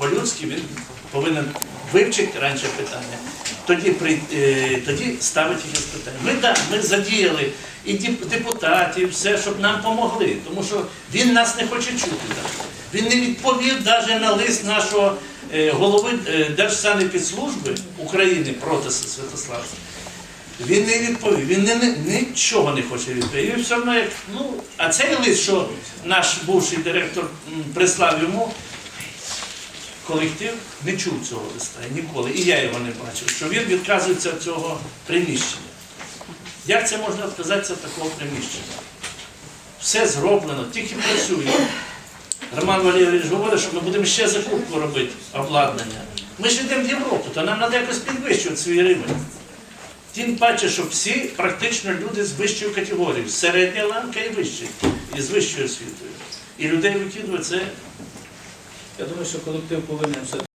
по-людськи він повинен вивчити раніше питання, тоді, при, е, тоді ставити якесь питання. Ми, да, ми задіяли і депутатів, все, щоб нам помогли, тому що він нас не хоче чути. навіть. Він не відповів навіть на лист нашого е, голови е, Держсанепідслужби України проти Святослава. Він не відповів, він не, не- нічого не хоче відповісти. Все одно як, ну, а цей лист, що наш бувший директор прислав йому, колектив не чув цього листа ніколи. І я його не бачив, що він відказується від цього приміщення. Як це можна відказатися від такого приміщення? Все зроблено, тільки працює. Роман Валерійович говорить, що ми будемо ще закупку робити обладнання. Ми ж йдемо в Європу, то нам треба якось підвищувати свій рівень. Тим паче, що всі практично люди з вищою категорією, середня ланка і вища, і з вищою освітою. І людей викидувати це Я думаю, що колектив повинен все